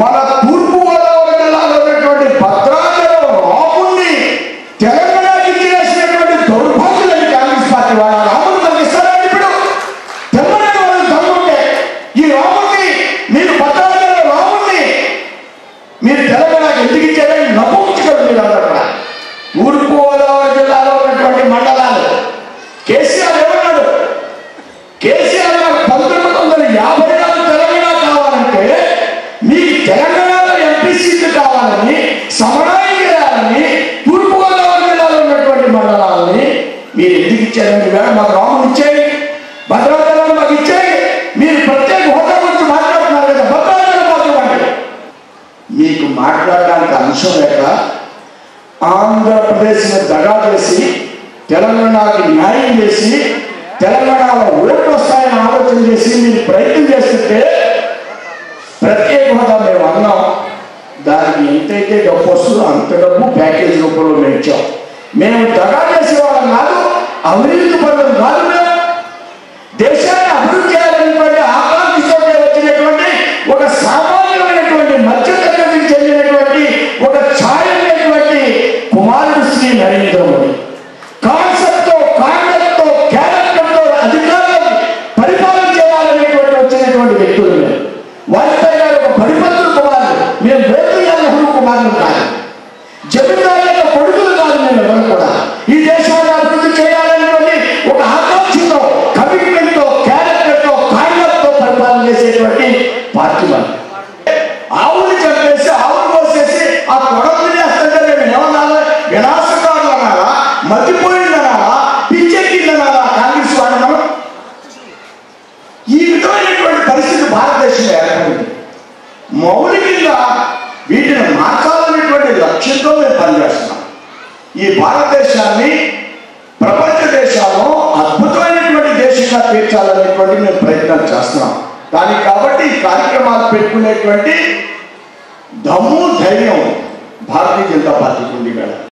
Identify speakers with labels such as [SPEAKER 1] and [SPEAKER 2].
[SPEAKER 1] మన తూర్పు గోదావరి జిల్లాలో ఉన్నటువంటి భద్రాచలం రాముణ్ణి తెలంగాణకి చేసినటువంటి దౌర్భాగ్యులని కాంగ్రెస్ పార్టీ వాళ్ళ రాముడు మనకి ఇస్తారండి ఇప్పుడు తెలంగాణ వాళ్ళని దమ్ముంటే ఈ రాముణ్ణి మీరు భద్రాచలం రాముణ్ణి మీరు తెలంగాణకి ఎందుకు ఇచ్చారని నమ్ముకుంటారు మీరు అందరూ కూడా. తూర్పు గోదావరి జిల్లాలో ఉన్నటువంటి మండలాలు కేసీఆర్ ఏమన్నాడు కేసీఆర్ పంతొమ్మిది వందల యాభై మండలాలని సమరాయి సమన్వయం తూర్పుగోదావరి జిల్లాలో ఉన్నటువంటి మండలాలని మీరు ఎందుకు ఇచ్చారండి వేళ మాకు రాముడు ఇచ్చేయి భద్రాచలం మాకు ఇచ్చేయి మీరు ప్రత్యేక హోదా గురించి మాట్లాడుతున్నారు కదా భద్రాచలం మాకు మీకు మాట్లాడడానికి అంశం లేక ఆంధ్రప్రదేశ్ని దగా చేసి తెలంగాణకి న్యాయం చేసి తెలంగాణలో ఓట్లు వస్తాయని ఆలోచన చేసి మీరు ప్రయత్నం చేస్తుంటే ప్రత్యేక దానికి ఎంతైతే డబ్బు వస్తుందో అంత డబ్బు ప్యాకేజ్ రూపంలో మేము ఇచ్చాం మేము దగా చేసే వాళ్ళం కాదు అవినీతి పనులు కాదు పార్టీ వాళ్ళు. ఆవుని చంపేసి ఆవును కోసేసి ఆ కొడవలు చేస్తుంటే మేము ఏమన్నారా వినాశకారులు అన్నారా మతిపోయిందనాలా పిచ్చెక్కిందన్నారా కాంగ్రెస్ వాళ్ళు మనం? ఈ విధమైనటువంటి పరిస్థితి భారతదేశంలో ఏర్పడింది. మౌలికంగా వీటిని మార్చాలనేటువంటి లక్ష్యంతో మేము పనిచేస్తున్నాం. ఈ భారతదేశాన్ని ప్రపంచ దేశాల్లో అద్భుతమైనటువంటి దేశంగా తీర్చాలనేటువంటి మేము ప్రయత్నాలు చేస్తున్నాం. కానీ కాబట్టి ఈ కార్యక్రమాలు పెట్టుకునేటువంటి దమ్ము ధైర్యం భారతీయ జనతా పార్టీకి ఉంది కదా